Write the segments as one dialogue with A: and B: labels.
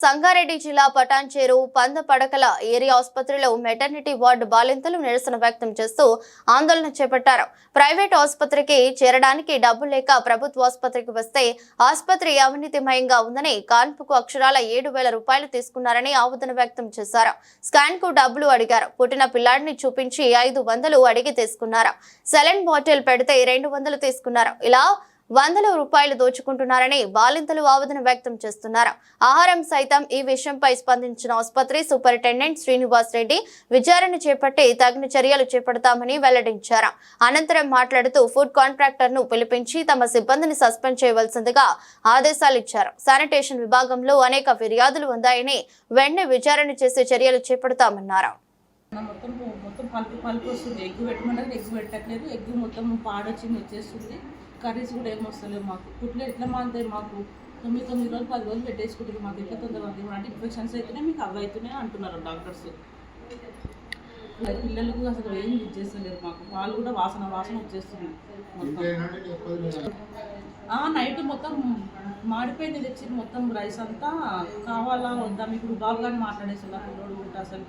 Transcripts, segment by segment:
A: సంగారెడ్డి జిల్లా పటాన్చేరు పంద పడకల ఏరియా ఆసుపత్రిలో మెటర్నిటీ వార్డు బాలింతలు నిరసన వ్యక్తం చేస్తూ ఆందోళన చేపట్టారు. ప్రైవేట్ ఆసుపత్రికి చేరడానికి డబ్బు లేక ప్రభుత్వ ఆసుపత్రికి వస్తే ఆసుపత్రి అవినీతిమయంగా ఉందని కాన్పుకు అక్షరాల ఏడు వేల రూపాయలు తీసుకున్నారని ఆవేదన వ్యక్తం చేశారు. స్కాన్కు డబ్బులు అడిగారు. పుట్టిన పిల్లాడిని చూపించి ఐదు వందలు అడిగి తీసుకున్నారు. సెలెన్ బాటిల్ పెడితే రెండు వందలు తీసుకున్నారు. ఇలా వందల రూపాయలు దోచుకుంటున్నారని బాలింతలు ఆవేదన వ్యక్తం చేస్తున్నారు. ఆహారం సైతం ఈ విషయంపై స్పందించిన ఆసుపత్రి సూపరింటెండెంట్ శ్రీనివాస్ రెడ్డి విచారణ చేపట్టి తగిన చర్యలు చేపడతామని వెల్లడించారు. అనంతరం మాట్లాడుతూ ఫుడ్ కాంట్రాక్టర్ను పిలిపించి తమ సిబ్బందిని సస్పెండ్ చేయవలసిందిగా ఆదేశాలు ఇచ్చారు. శానిటేషన్ విభాగంలో అనేక ఫిర్యాదులు ఉన్నాయని వెంటనే విచారణ చేసే చర్యలు చేపడతామన్నారు.
B: మొత్తం మొత్తం పలుపు పలుపు వస్తుంది. ఎగ్గు పెట్టమంటే ఎగ్గు పెట్టట్లేదు. ఎగ్గు మొత్తం పాడొచ్చింది వచ్చేస్తుంది. కర్రీస్ కూడా ఏం వస్తలేవు మాకు. కుట్లు ఎట్లా మాంతాయి మాకు? తొమ్మిది తొమ్మిది రోజులు పది రోజులు పెట్టేసుకుంటారు మాకు ఎట్లా తొందరగా ఉంది అంటే ఇన్ఫెక్షన్స్ అయితేనే మీకు అవి అవుతున్నాయి అంటున్నారు డాక్టర్స్. పిల్లలకు అసలు ఏం యూజ్ చేస్తలేరు మాకు. వాళ్ళు కూడా వాసన వాసన వచ్చేస్తుంది ఆ, నైట్ మొత్తం మాడిపోయింది తెచ్చింది మొత్తం రైస్ అంతా. కావాలా వద్దా? మీకు బాబు గారిని మాట్లాడేసి పిల్లోడు ఉంటా అసలు.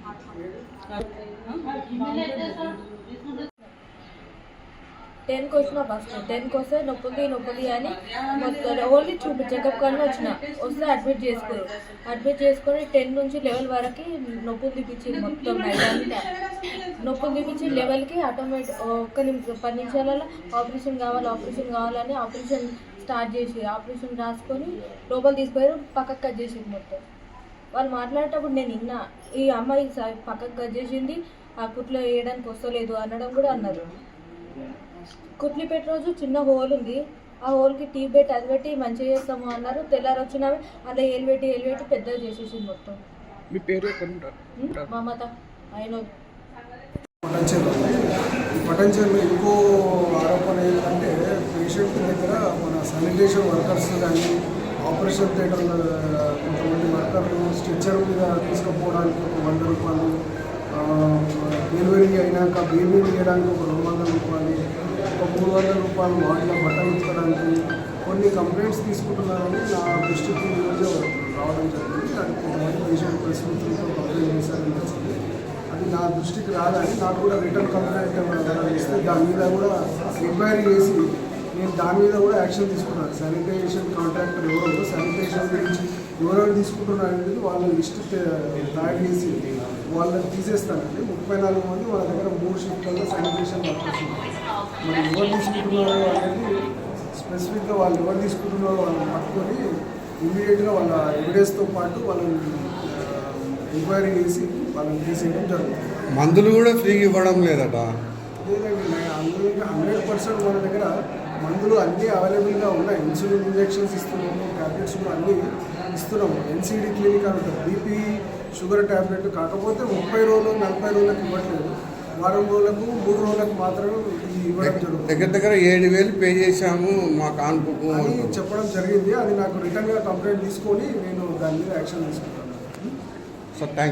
C: టెన్కి వచ్చిన ఫస్ట్ టెన్కి వస్తే నొప్పుంది నొప్పుంది అని మొత్తం ఓన్లీ చూపి చెకప్ కానీ వచ్చిన. వస్తే అడ్మిట్ చేసుకోరు. అడ్మిట్ చేసుకొని టెన్ నుంచి లెవెల్ వరకు నొప్పులు తీపించి మొత్తం నైట్ అంతా. నొప్పులు తీపించి లెవెల్కి ఆటోమేటిక్ ఒక్క నిమిషం పది నిమిషాలలో ఆపరేషన్ కావాలి ఆపరేషన్ కావాలని ఆపరేషన్ స్టార్ట్ చేసి ఆపరేషన్ రాసుకొని లోపల తీసుకుపోయారు పక్కకు కట్ చేసింది మొత్తం. వాళ్ళు మాట్లాడేటప్పుడు నేను విన్నా ఈ అమ్మాయి పక్కకు కట్ చేసింది ఆ కుట్లో వేయడానికి వస్తలేదు అనడం కూడా అన్నారు. కుట్లి పెట్టే రోజు చిన్న హోల్ ఉంది. ఆ హోల్కి టీ పెట్టి అది పెట్టి మంచిగా చేస్తాము అన్నారు. తెల్లారి వచ్చినవి అలా ఏలు పెట్టి ఏలు పెట్టి పెద్దగా చేసేసింది మొత్తం.
D: మీ పేరు?
C: మమత ఆయన
E: పటంచెరులో ఇంకో ఆరోపణ ఏంటంటే పేషెంట్ దగ్గర మన శానిటేషన్ వర్కర్స్ కానీ ఆపరేషన్ థియేటర్ కొంతమంది వర్కర్లు స్ట్రెచ్చర్ మీద తీసుకుపోవడానికి ఒక వంద రూపాయలు ఆ, డెలివరీ అయినాక బేబీ తీయడానికి ఒక రెండు వందల రూపాయలు ఒక మూడు వందల రూపాయలు వాటిలో బట్టలు ఉతకడానికి కొన్ని కంప్లైంట్స్ తీసుకుంటున్నారని నా దృష్టికి ఈరోజు రావడం జరిగింది. అది కొంతమంది పేషెంట్ పరిస్థితులతో కంప్లైంట్ చేశారని వచ్చింది అది నా దృష్టికి రాదని నాకు కూడా రిటర్న్ కంప్లైంట్ ఏమైనా ఇస్తే దాని మీద కూడా ఎంక్వైరీ చేసి నేను దాని మీద కూడా యాక్షన్ తీసుకున్నాను. శానిటైజేషన్ కాంట్రాక్టర్ ఎవరో శానిటైజేషన్ గురించి ఎవరెవరు తీసుకుంటున్నారు అనేది వాళ్ళ లిస్ట్ తయారు చేసి వాళ్ళని తీసేస్తానండి. ముప్పై నాలుగు మంది వాళ్ళ దగ్గర మూడు షిఫ్ట్లలో శానిటేషన్ వర్కర్స్ మరి ఎవరు తీసుకుంటున్నారో అనేది స్పెసిఫిక్గా వాళ్ళు ఎవరు తీసుకుంటున్నారో వాళ్ళని పట్టుకొని ఇమీడియట్గా వాళ్ళ ఎవిడెన్స్తో పాటు వాళ్ళని ఎంక్వైరీ చేసి వాళ్ళని తీసేయడం జరుగుతుంది.
D: మందులు కూడా ఫ్రీగా ఇవ్వడం లేదట?
E: లేదండి అందులో హండ్రెడ్ పర్సెంట్ మన దగ్గర మందులు అన్నీ అవైలబుల్గా ఉన్నాయి. ఇన్సులిన్ ఇంజెక్షన్స్ ఇస్తున్నాము ట్యాబ్లెట్స్ కూడా అన్నీ ఇస్తున్నాము. ఎన్సీడీ క్లినిక్ ఉంటుంది. బీపీ షుగర్ ట్యాబ్లెట్ కాకపోతే ముప్పై రోజులు నలభై రోజులకు ఇవ్వట్లేదు. వారం రోజులకు మూడు రోజులకు మాత్రమే ఈ ఇవ్వడం జరుగుతుంది.
D: దగ్గర దగ్గర ఏడు వేలు పే చేశాము మా కాన్పుకు
E: అని చెప్పడం జరిగింది. అది నాకు రిటర్న్గా కంప్లైంట్ తీసుకొని నేను దాని మీద యాక్షన్ తీసుకుంటాను
D: సో థ్యాంక్